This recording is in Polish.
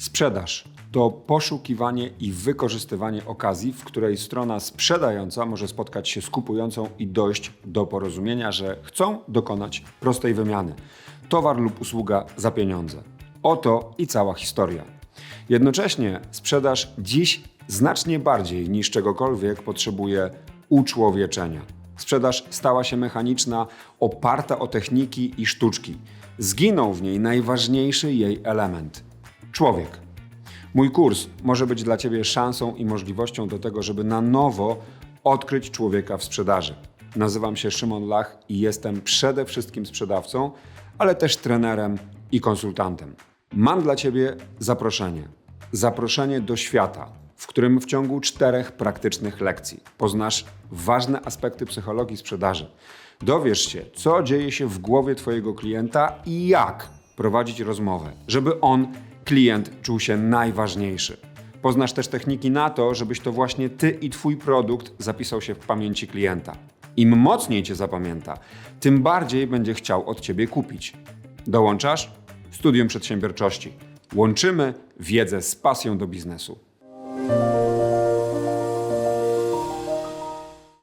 Sprzedaż to poszukiwanie i wykorzystywanie okazji, w której strona sprzedająca może spotkać się z kupującą i dojść do porozumienia, że chcą dokonać prostej wymiany. Towar lub usługa za pieniądze. Oto i cała historia. Jednocześnie sprzedaż dziś znacznie bardziej niż czegokolwiek potrzebuje uczłowieczenia. Sprzedaż stała się mechaniczna, oparta o techniki i sztuczki. Zginął w niej najważniejszy jej element człowiek. Mój kurs może być dla Ciebie szansą i możliwością do tego, żeby na nowo odkryć człowieka w sprzedaży. Nazywam się Szymon Lach i jestem przede wszystkim sprzedawcą, ale też trenerem i konsultantem. Mam dla Ciebie zaproszenie. Zaproszenie do świata, w którym w ciągu czterech praktycznych lekcji poznasz ważne aspekty psychologii sprzedaży. Dowiesz się, co dzieje się w głowie Twojego klienta i jak prowadzić rozmowę, żeby on, klient, czuł się najważniejszy. Poznasz też techniki na to, żebyś to właśnie Ty i Twój produkt zapisał się w pamięci klienta. Im mocniej Cię zapamięta, tym bardziej będzie chciał od Ciebie kupić. Dołączasz? Studium Przedsiębiorczości. Łączymy wiedzę z pasją do biznesu.